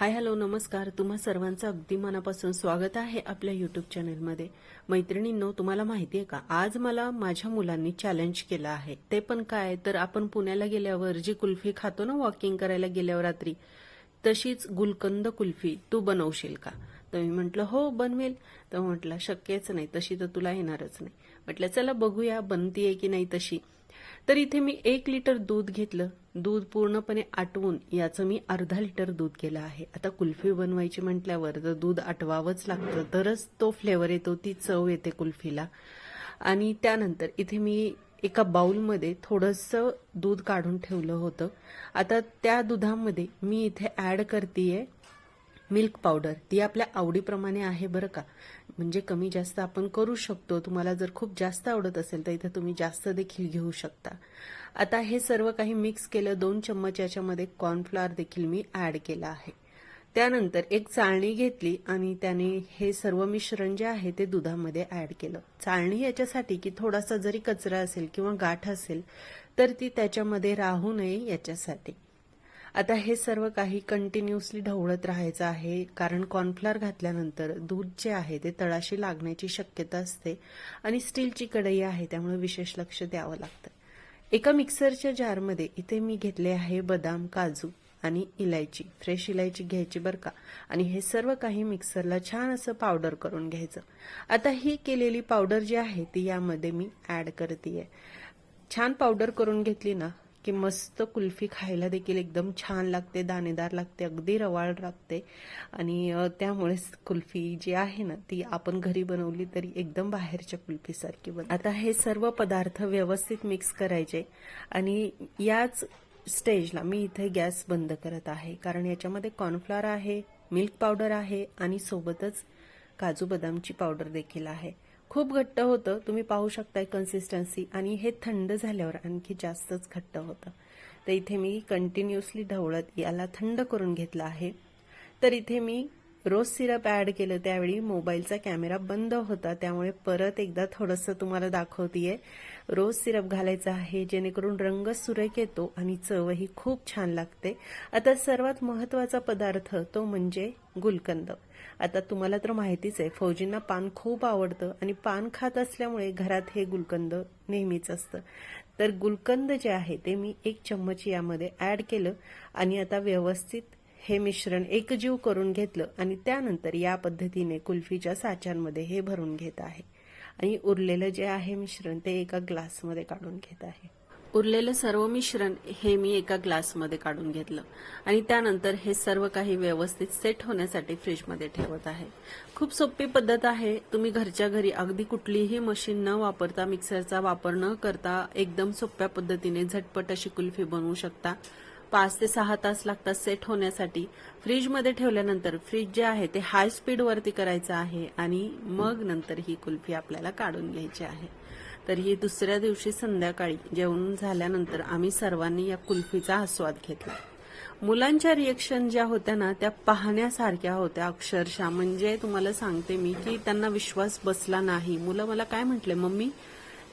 Hi hello नमस्कार. तुम्हा सर्वांचं अगदी मनापासून स्वागत आहे आपल्या युट्यूब चॅनलमध्ये मैत्रिणींनो तुम्हाला माहिती आहे का? आज मला माझ्या मुलांनी चॅलेंज केलं आहे. ते पण काय? तर आपण पुण्याला गेल्यावर जी कुल्फी खातो ना वॉकिंग करायला गेल्यावर रात्री तशीच गुलकंद कुल्फी तू बनवशील का? तर मी म्हटलं हो बनवेल. तर म्हटलं शक्यच नाही तशी तर तुला येणारच नाही. म्हटलं चला बघूया बनतीये की नाही तशी. तर इथे मी एक लिटर दूध घेतलं. दूध पूर्णपणे आटवून याचं मी अर्धा लिटर दूध केलं आहे. आता कुल्फी बनवायची म्हटल्यावर तर दूध आटवावंच लागतं तरच तो फ्लेवर येतो ती चव येते कुल्फीला. आणि त्यानंतर इथे मी एका बाउलमध्ये थोडंसं दूध काढून ठेवलं होतं. आता त्या दुधामध्ये मी इथे ॲड करतेय मिल्क पावडर ती आपल्या आवडीप्रमाणे आहे बरं का? म्हणजे कमी जास्त आपण करू शकतो. तुम्हाला जर खूप जास्त आवडत असेल तर इथं तुम्ही जास्त देखील घेऊ शकता. आता हे सर्व काही मिक्स केलं दोन चम्मच याच्यामध्ये कॉर्नफ्लॉवर देखील मी ॲड केलं आहे. त्यानंतर एक चाळणी घेतली आणि त्याने हे सर्व मिश्रण जे आहे ते दुधामध्ये ॲड केलं. चाळणी याच्यासाठी की थोडासा जरी कचरा असेल किंवा गाठ असेल तर ती त्याच्यामध्ये राहू नये याच्यासाठी. आता हे सर्व काही कंटिन्युअसली ढवळत राहायचं आहे. कारण कॉर्नफ्लॉर घातल्यानंतर दूध जे आहे ते तळाशी लागण्याची शक्यता असते आणि स्टीलची कढई आहे त्यामुळे विशेष लक्ष द्यावं लागतं. एका मिक्सरच्या जारमध्ये इथे मी घेतले आहे बदाम काजू आणि इलायची. फ्रेश इलायची घ्यायची बरं का? आणि हे सर्व काही मिक्सरला छान असं पावडर करून घ्यायचं. आता ही केलेली पावडर जी आहे ती यामध्ये मी ॲड करते छान पावडर करून घेतली ना की मस्त कुल्फी खायला देखील एकदम छान लागते दाणेदार लागते अगदी रवाळ लागते. आणि त्यामुळेच कुल्फी जी आहे ना ती आपण घरी बनवली तरी एकदम बाहेरच्या कुल्फीसारखी बन आता हे सर्व पदार्थ व्यवस्थित मिक्स करायचे आणि याच स्टेजला मी इथे गॅस बंद करत आहे. कारण याच्यामध्ये कॉर्नफ्लॉर आहे मिल्क पावडर आहे आणि सोबतच काजू बदामची पावडर देखील आहे. खूप घट्ट होतं. तुम्ही पाहू शकताय कन्सिस्टन्सी आणि हे थंड झाल्यावर आणखी जास्तच घट्ट होतं. तर इथे मी कंटिन्युअसली ढवळत याला थंड करून घेतलं आहे. तर इथे मी रोज सिरप ॲड केलं त्यावेळी मोबाईलचा कॅमेरा बंद होता. त्यामुळे परत एकदा थोडंसं तुम्हाला दाखवतीये. रोज सिरप घालायचा आहे जेणेकरून रंग सुरेख येतो आणि चवही खूप छान लागते. आता सर्वात महत्त्वाचा पदार्थ तो म्हणजे गुलकंद. आता तुम्हाला तर माहितीच आहे फौजींना पान खूप आवडतं आणि पान खात असल्यामुळे घरात हे गुलकंद नेहमीच असतं. तर गुलकंद जे आहे ते मी एक चम्मच यामध्ये ॲड केलं आणि आता व्यवस्थित हे मिश्रण एकजीव करून घेतलं आणि त्यानंतर या पद्धतीने कुल्फीच्या साच्यांमध्ये हे भरून घेत आहे. आणि उरलेलं जे आहे मिश्रण ते एका ग्लासमध्ये काढून घेत आहे. उरलेलं सर्व मिश्रण हे मी एका ग्लासमध्ये काढून घेतलं. आणि त्यानंतर हे सर्व काही व्यवस्थित सेट होण्यासाठी फ्रीजमध्ये ठेवत आहे. खूप सोपी पद्धत आहे. तुम्ही घरच्या घरी अगदी कुठलीही मशीन न वापरता मिक्सरचा वापर न करता एकदम सोप्या पद्धतीने झटपट अशी कुल्फी बनवू शकता. पाच ते सहा तास लागतात सेट होण्यासाठी. फ्रीजमध्ये ठेवल्यानंतर फ्रीज जे आहे ते हाय स्पीडवरती करायचं आहे आणि मग नंतर ही कुल्फी आपल्याला काढून घ्यायची आहे. तर ही दुसऱ्या दिवशी संध्याकाळी जेवण झाल्यानंतर आम्ही सर्वांनी या कुल्फीचा आस्वाद घेतला. मुलांच्या रिएक्शन ज्या होत्या ना त्या पाहण्यासारख्या होत्या. अक्षरशः म्हणजे तुम्हाला सांगते मी की त्यांना विश्वास बसला नाही. मुलं मला काय म्हटले? मम्मी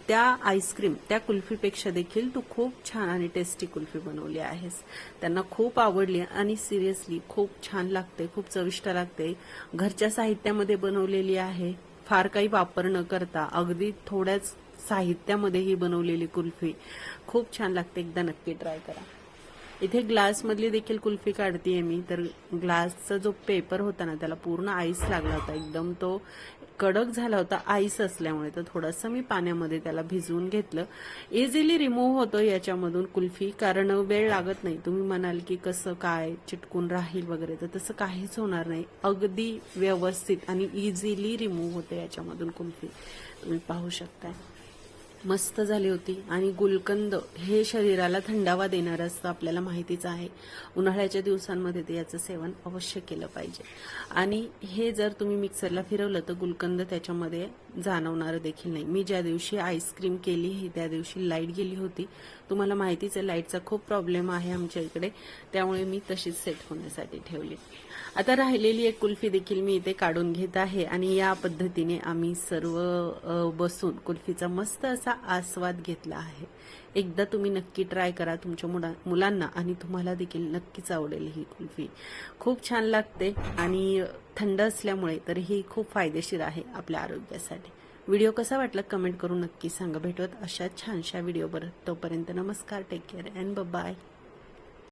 त्या आईस्क्रीम त्या कुल्फीपेक्षा देखील तू खूप छान आणि टेस्टी कुल्फी बनवली आहेस. त्यांना खूप आवडली आणि सिरियसली खूप छान लागते खूप चविष्ट लागते. घरच्या साहित्यामध्ये बनवलेली आहे. फार काही वापर न करता अगदी थोड्याच साहित्यामध्ये ही बनवलेली कुल्फी. खूप छान लागते एकदा नक्की ट्राय करा. इथे ग्लासमधली देखील कुल्फी काढतीये मी. तर ग्लासचा जो पेपर होता ना त्याला पूर्ण आईस लागला होता. एकदम तो कडक झाला होता आईस असल्यामुळे. तर थोडंसं मी पाण्यामध्ये त्याला भिजवून घेतलं. इझिली रिमूव्ह होतो याच्यामधून कुल्फी कारण वेळ लागत नाही. तुम्ही म्हणाल की कसं काय चिटकून राहील वगैरे तर तसं काहीच होणार नाही. अगदी व्यवस्थित आणि इझिली रिमूव्ह होते याच्यामधून कुल्फी. तुम्ही पाहू शकताय. मस्त झाली होती. आणि गुलकंद हे शरीराला थंडावा देणारं असतं आपल्याला माहितीच आहे. उन्हाळ्याच्या दिवसांमध्ये ते याचं सेवन अवश्य केलं पाहिजे. आणि हे जर तुम्ही मिक्सरला फिरवलं तर गुलकंद त्याच्यामध्ये जाणवणारं देखील नाही. मी ज्या दिवशी आईस्क्रीम केली ही त्या दिवशी लाइट गेली होती. तुम्हाला माहितीच आहे लाईटचा खूप प्रॉब्लेम आहे आमच्या इकडे. त्यामुळे मी तशीच सेट होण्यासाठी ठेवली. आता राहिलेली एक कुल्फी देखील मी इथे काढून घेत आहे आणि या पद्धतीने आम्ही सर्व बसून कुल्फीचा मस्त असा आस्वाद घेतला आहे. एकदा तुम्ही नक्की ट्राय करा तुमच्या मुला मुलांना आणि तुम्हाला देखील नक्कीच आवडेल ही कुल्फी. खूप छान लागते आणि थंड असल्यामुळे तर ही खूप फायदेशीर आहे आपल्या आरोग्यासाठी. व्हिडिओ कसा वाटला कमेंट करून नक्की सांगा. भेटवत अशा छानशा व्हिडिओ तोपर्यंत नमस्कार टेक केअर अँड बाय